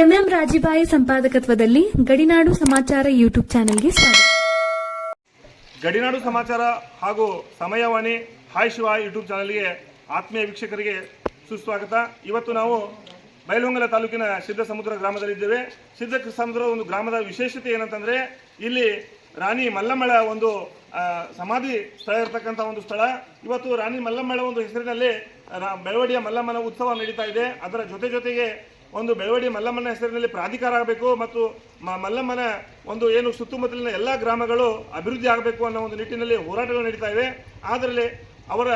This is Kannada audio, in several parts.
ಎಂಎಂ ರಾಜಿಬಾಯಿ ಸಂಪಾದಕತ್ವದಲ್ಲಿ ಗಡಿನಾಡು ಸಮಾಚಾರ ಯೂಟ್ಯೂಬ್ ಚಾನೆಲ್ಗೆ ಸ್ವಾಗತ. ಗಡಿನಾಡು ಸಮಾಚಾರ ಹಾಗೂ ಸಮಯವಾಣಿ ಹಾಯ್ ಶಿವ ಯೂಟ್ಯೂಬ್ ಚಾನೆಲ್ಗೆ ಆತ್ಮೀಯ ವೀಕ್ಷಕರಿಗೆ ಸುಸ್ವಾಗತ. ಇವತ್ತು ನಾವು ಬೈಲಹೊಂಗಲ ತಾಲೂಕಿನ ಸಿದ್ಧ ಸಮುದ್ರ ಗ್ರಾಮದಲ್ಲಿದ್ದೇವೆ. ಸಿದ್ಧ ಸಮುದ್ರ ಒಂದು ಗ್ರಾಮದ ವಿಶೇಷತೆ ಏನಂತಂದ್ರೆ, ಇಲ್ಲಿ ರಾಣಿ ಮಲ್ಲಮ್ಮಳ ಒಂದು ಸಮಾಧಿ ಸ್ಥಳ ಇರತಕ್ಕಂಥ ಒಂದು ಸ್ಥಳ. ಇವತ್ತು ರಾಣಿ ಮಲ್ಲಮ್ಮಳ ಒಂದು ಹೆಸರಿನಲ್ಲಿ ಬೆಳವಡಿಯ ಮಲ್ಲಮ್ಮನ ಉತ್ಸವ ನಡೀತಾ ಇದೆ. ಅದರ ಜೊತೆ ಜೊತೆಗೆ ಒಂದು ಬೆಳವಡಿ ಮಲ್ಲಮ್ಮನ ಹೆಸರಿನಲ್ಲಿ ಪ್ರಾಧಿಕಾರ ಆಗಬೇಕು ಮತ್ತು ಮಲ್ಲಮ್ಮನ ಒಂದು ಏನು ಸುತ್ತಮುತ್ತಲಿನ ಎಲ್ಲ ಗ್ರಾಮಗಳು ಅಭಿವೃದ್ಧಿ ಆಗಬೇಕು ಅನ್ನೋ ಒಂದು ನಿಟ್ಟಿನಲ್ಲಿ ಹೋರಾಟಗಳು ನಡೀತಾ ಇವೆ. ಅದರಲ್ಲಿ ಅವರ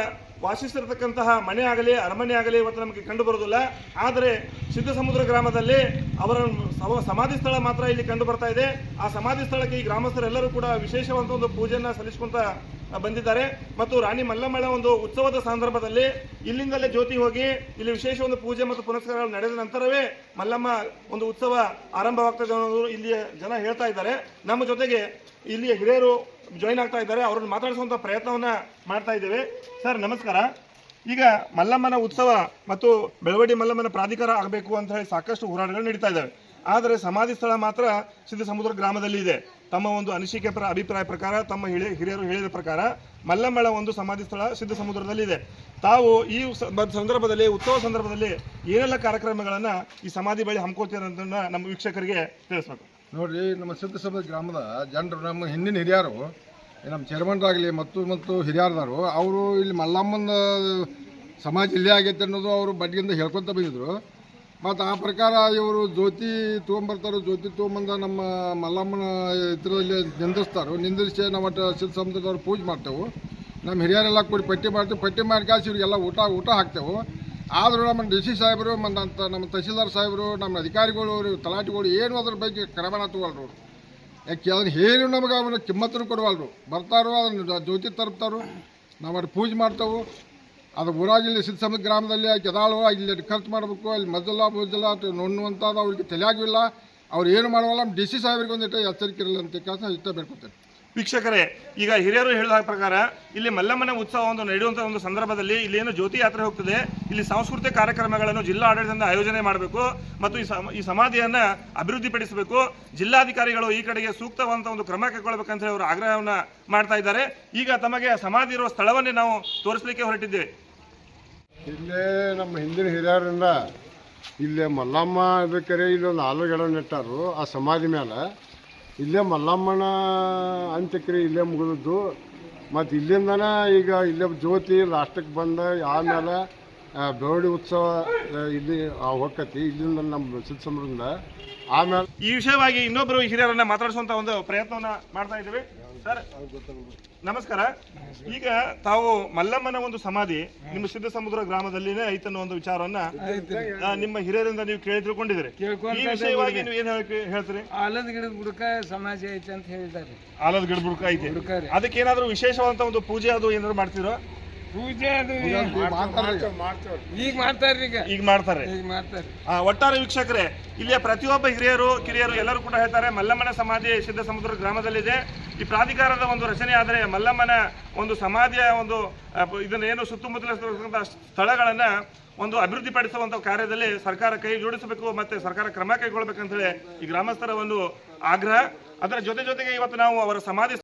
ವಾಸಿಸಿರ್ತಕ್ಕಂತಹ ಮನೆ ಆಗಲಿ, ಅರಮನೆ ಆಗಲಿ ಇವತ್ತು ನಮಗೆ ಕಂಡು ಬರೋದಿಲ್ಲ ಆದರೆ ಸಿದ್ಧಸಮುದ್ರ ಗ್ರಾಮದಲ್ಲಿ ಅವರ ಸಮಾಧಿ ಸ್ಥಳ ಮಾತ್ರ ಇಲ್ಲಿ ಕಂಡು ಬರ್ತಾ ಇದೆ. ಆ ಸಮಾಧಿ ಸ್ಥಳಕ್ಕೆ ಈ ಗ್ರಾಮಸ್ಥರೆಲ್ಲರೂ ಕೂಡ ವಿಶೇಷವಾದ ಒಂದು ಪೂಜೆಯನ್ನು ಸಲ್ಲಿಸ್ಕೊಂತ ಬಂದಿದ್ದಾರೆ. ಮತ್ತು ರಾಣಿ ಮಲ್ಲಮ್ಮಳ ಒಂದು ಉತ್ಸವದ ಸಂದರ್ಭದಲ್ಲಿ ಇಲ್ಲಿಂದಲೇ ಜ್ಯೋತಿ ಹೋಗಿ ಇಲ್ಲಿ ವಿಶೇಷ ಒಂದು ಪೂಜೆ ಮತ್ತು ಪುನಸ್ಕಾರಗಳು ನಡೆದ ನಂತರವೇ ಮಲ್ಲಮ್ಮ ಒಂದು ಉತ್ಸವ ಆರಂಭವಾಗ್ತದೆ ಅನ್ನೋದು ಇಲ್ಲಿಯ ಜನ ಹೇಳ್ತಾ ಇದ್ದಾರೆ. ನಮ್ಮ ಜೊತೆಗೆ ಇಲ್ಲಿಯ ಹಿರಿಯರು ಜಾಯಿನ್ ಆಗ್ತಾ ಇದ್ದಾರೆ. ಅವರನ್ನು ಮಾತಾಡಿಸುವಂತ ಪ್ರಯತ್ನವನ್ನ ಮಾಡ್ತಾ ಇದ್ದೇವೆ. ಸರ್, ನಮಸ್ಕಾರ. ಈಗ ಮಲ್ಲಮ್ಮನ ಉತ್ಸವ ಮತ್ತು ಬೆಳವಡಿ ಮಲ್ಲಮ್ಮನ ಪ್ರಾಧಿಕಾರ ಆಗಬೇಕು ಅಂತ ಹೇಳಿ ಸಾಕಷ್ಟು ಹೋರಾಟಗಳು ನಡೀತಾ ಇದ್ದಾವೆ. ಆದರೆ ಸಮಾಧಿ ಸ್ಥಳ ಮಾತ್ರ ಸಿದ್ಧ ಸಮುದ್ರ ಗ್ರಾಮದಲ್ಲಿ ಇದೆ. ತಮ್ಮ ಒಂದು ಅನಿಸಿಕೆ ಪ್ರ, ಅಭಿಪ್ರಾಯ ಪ್ರಕಾರ, ತಮ್ಮ ಹಿರಿಯ ಹಿರಿಯರು ಹೇಳಿದ ಪ್ರಕಾರ ಮಲ್ಲಮ್ಮಳ ಒಂದು ಸಮಾಧಿ ಸ್ಥಳ ಸಿದ್ಧ ಸಮುದ್ರದಲ್ಲಿ ಇದೆ. ತಾವು ಈ ಸಂದರ್ಭದಲ್ಲಿ, ಉತ್ಸವ ಸಂದರ್ಭದಲ್ಲಿ ಏನೆಲ್ಲ ಕಾರ್ಯಕ್ರಮಗಳನ್ನು ಈ ಸಮಾಧಿ ಬಳಿ ಹಮ್ಮಿಕೊಳ್ತೀರ ನಮ್ಮ ವೀಕ್ಷಕರಿಗೆ ತಿಳಿಸ್ಬೇಕು. ನೋಡ್ರಿ, ನಮ್ಮ ಸಿದ್ಧ ಗ್ರಾಮದ ಜನರು, ನಮ್ಮ ಹಿಂದಿನ ಹಿರಿಯರು ನಮ್ಮ ಚೇರ್ಮನ್ರಾಗಲಿ ಮತ್ತು ಮತ್ತು ಹಿರಿಯರದಾರು ಅವರು ಇಲ್ಲಿ ಮಲ್ಲಮ್ಮನ ಸಮಾಜ ಇಲ್ಲೇ ಆಗೈತೆ ಅನ್ನೋದು ಅವರು ಬಡ್ಡಿಯಿಂದ ಹೇಳ್ಕೊತ ಬಂದಿದ್ರು. ಮತ್ತು ಆ ಪ್ರಕಾರ ಇವರು ಜ್ಯೋತಿ ತೊಗೊಂಬರ್ತಾರೆ, ಜ್ಯೋತಿ ತೊಗೊಂಬಂದ ನಮ್ಮ ಮಲ್ಲಮ್ಮನ ಇದರಲ್ಲಿ ನಿಂದಿಸ್ತಾರೆ ನಿಂದಿಸಿ ನಾವು ಒಟ್ಟು ಸಿದ್ಧ ಸಮುದ್ರದವ್ರು ಪೂಜೆ ಮಾಡ್ತೇವೆ. ನಮ್ಮ ಹಿರಿಯರೆಲ್ಲ ಕೂಡಿ ಪಟ್ಟಿ ಮಾಡ್ತೀವಿ. ಪಟ್ಟಿ ಮಾಡಿ ಕಳ್ಸಿ ಇವ್ರಿಗೆಲ್ಲ ಊಟ ಊಟ ಹಾಕ್ತೇವೆ. ಆದರೂ ನಮ್ಮ ಡಿ ಸಿ ಸಾಹೇಬರು, ನಮ್ಮ ತಹಸೀಲ್ದಾರ್ ಸಾಹೇಬರು, ನಮ್ಮ ಅಧಿಕಾರಿಗಳು ತಲಾಟಿಗಳು ಏನು ಅದ್ರ ಬಗ್ಗೆ ಕ್ರಮಣ ತಗೊಳ್ರು. ಯಾಕೆ ಅದನ್ನ ಹೇಳಿ ನಮಗೆ ಅವನ ಕಿಮ್ಮತ್ತನ್ನು ಕೊಡುವಲ್ರು. ಬರ್ತಾರೋ ಅದನ್ನು ಜ್ಯೋತಿ ತರ್ತಾರೋ ನಾವು ಅದು ಪೂಜೆ ಮಾಡ್ತೇವೆ. ಅದು ಊರಾಗ ಇಲ್ಲಿ ಸಿದ್ಧ ಗ್ರಾಮದಲ್ಲಿ ಕೆದಾಳು ಇಲ್ಲಿ ಖರ್ಚು ಮಾಡಬೇಕು, ಅಲ್ಲಿ ಮುಜಲ್ಲ ಅಂತ ನೋಡುವಂಥದ್ದು ಅವ್ರಿಗೆ ತಲೆಯಾಗಿಲ್ಲ ಅವ್ರು ಏನು ಮಾಡುವಲ್ಲ ಡಿ ಸಿ ಸಾಹೇಬ್ರಿಗೆ ಒಂದಿಟ್ಟು ಎಚ್ಚರಿಕೆ ಇರಲ್ಲ ಅಂತ ಕೆಲಸ ಇಷ್ಟ ಬೇಡ್ಕೊತೇನೆ ವೀಕ್ಷಕರೇ, ಈಗ ಹಿರಿಯರು ಹೇಳಿದ ಪ್ರಕಾರ ಇಲ್ಲಿ ಮಲ್ಲಮ್ಮನ ಉತ್ಸವ ಒಂದು ನಡೆಯುವಂತಹ ಒಂದು ಸಂದರ್ಭದಲ್ಲಿ ಇಲ್ಲಿ ಏನು ಜ್ಯೋತಿ ಯಾತ್ರೆ ಹೋಗ್ತದೆ, ಇಲ್ಲಿ ಸಾಂಸ್ಕೃತಿಕ ಕಾರ್ಯಕ್ರಮಗಳನ್ನು ಜಿಲ್ಲಾ ಆಡಳಿತದಿಂದ ಆಯೋಜನೆ ಮಾಡಬೇಕು ಮತ್ತು ಈ ಸಮ- ಈ ಸಮಾಧಿಯನ್ನ ಅಭಿವೃದ್ಧಿಪಡಿಸಬೇಕು. ಜಿಲ್ಲಾಧಿಕಾರಿಗಳು ಈ ಕಡೆಗೆ ಸೂಕ್ತವಂತ ಒಂದು ಕ್ರಮ ಕೈಗೊಳ್ಳಬೇಕಂತ ಹೇಳಿ ಅವರು ಆಗ್ರಹವನ್ನ ಮಾಡ್ತಾ ಇದ್ದಾರೆ. ಈಗ ತಮಗೆ ಸಮಾಧಿ ಇರುವ ಸ್ಥಳವನ್ನೇ ನಾವು ತೋರಿಸಲಿಕ್ಕೆ ಹೊರಟಿದ್ದೇವೆ. ಇಲ್ಲೇ ನಮ್ಮ ಹಿಂದಿನ ಹಿರಿಯರಿಂದ ಇಲ್ಲೇ ಮಲ್ಲಮ್ಮ ಬೇಕಾರೆ ಇಲ್ಲೊಂದು ಆಲೂಗೆಡ ನೆಟ್ಟಾರು, ಆ ಸಮಾಧಿ ಮೇಲೆ ಇಲ್ಲೇ ಮಲ್ಲಮ್ಮನ ಅಂತ್ಯಕ್ರಿಯೆ ಇಲ್ಲೇ ಮುಗಿದದ್ದು. ಮತ್ತು ಇಲ್ಲಿಂದನೇ ಈಗ ಇಲ್ಲೇ ಜ್ಯೋತಿ ಲಾಸ್ಟಕ್ಕೆ ಬಂದ, ಆಮೇಲೆ ಬೆವಡಿ ಉತ್ಸವ ಇಲ್ಲಿ ಹೋಗತಿ ಇಲ್ಲಿಂದ ನಮ್ಮ ಸಿದ್ಧ ಆಮೇಲೆ ಈ ವಿಷಯವಾಗಿ ಇನ್ನೊಬ್ಬರು ಹಿರಿಯರನ್ನ ಮಾತಾಡಿಸುವಂತ ಒಂದು ಪ್ರಯತ್ನವನ್ನ ಮಾಡ್ತಾ ಇದ್ದೇವೆ. ಸರ್ ನಮಸ್ಕಾರ. ಈಗ ತಾವು ಮಲ್ಲಮ್ಮನ ಒಂದು ಸಮಾಧಿ ನಿಮ್ಮ ಸಿದ್ಧ ಸಮುದ್ರ ಗ್ರಾಮದಲ್ಲಿನೇ ಐತನ್ನೋ ಒಂದು ವಿಚಾರವನ್ನ ನಿಮ್ಮ ಹಿರಿಯರಿಂದ ನೀವು ಕೇಳಿ ತಿಳ್ಕೊಂಡಿದ್ದೀರಿ ಈ ವಿಷಯವಾಗಿ ನೀವು ಏನ್ ಹೇಳ್ಕ- ಹೇಳ್ತೀರಿ? ಆಲದ ಗಿಡದ ಬುಡಕ ಸಮಾಜ ಐತೆ ಅಂತ ಹೇಳಿದ್ದಾರೆ. ಆಲದ ಗಿಡ ಬುಡಕ ಐತೆ. ಅದಕ್ಕೆ ಏನಾದ್ರು ವಿಶೇಷವಾದಂತ ಒಂದು ಪೂಜೆ ಅದು ಏನಾದ್ರು ಮಾಡ್ತಿರೋ? ಪೂಜೆ ಅದು ಈಗ ಮಾಡ್ತಾರ್ರಿ ಈಗ. ಈಗ ಮಾಡ್ತಾರೆ. ಈಗ ಮಾಡ್ತಾರೆ. ಆ, ಒಟ್ಟಾರೆ ವೀಕ್ಷಕರೇ ಇಲ್ಲಿಯ ಪ್ರತಿಯೊಬ್ಬ ಹಿರಿಯರು ಕಿರಿಯರು ಎಲ್ಲರೂ ಕೂಡ ಹೇಳ್ತಾರೆ ಮಲ್ಲಮ್ಮನ ಸಮಾಧಿ ಸಿದ್ಧ ಸಮುದ್ರ ಗ್ರಾಮದಲ್ಲಿದೆ. ಈ ಪ್ರಾಧಿಕಾರದ ಒಂದು ರಚನೆ ಆದರೆ ಮಲ್ಲಮ್ಮನ ಒಂದು ಸಮಾಧಿಯ ಒಂದು ಆ, ಇದನ್ನ ಏನು ಸುತ್ತಮುತ್ತಲ ಸ್ಥಳಗಳನ್ನ ಒಂದು ಅಭಿವೃದ್ಧಿಪಡಿಸುವಂತ ಕಾರ್ಯದಲ್ಲಿ ಸರ್ಕಾರ ಕೈ ಜೋಡಿಸಬೇಕು ಮತ್ತೆ ಸರ್ಕಾರ ಕ್ರಮ ಕೈಗೊಳ್ಳಬೇಕಂತ ಹೇಳಿ ಈ ಗ್ರಾಮಸ್ಥರ ಒಂದು ಆಗ್ರಹ. ಅದರ ಜೊತೆ ಜೊತೆಗೆ ಇವತ್ತು ನಾವು ಅವರ ಸಮಾಧಿ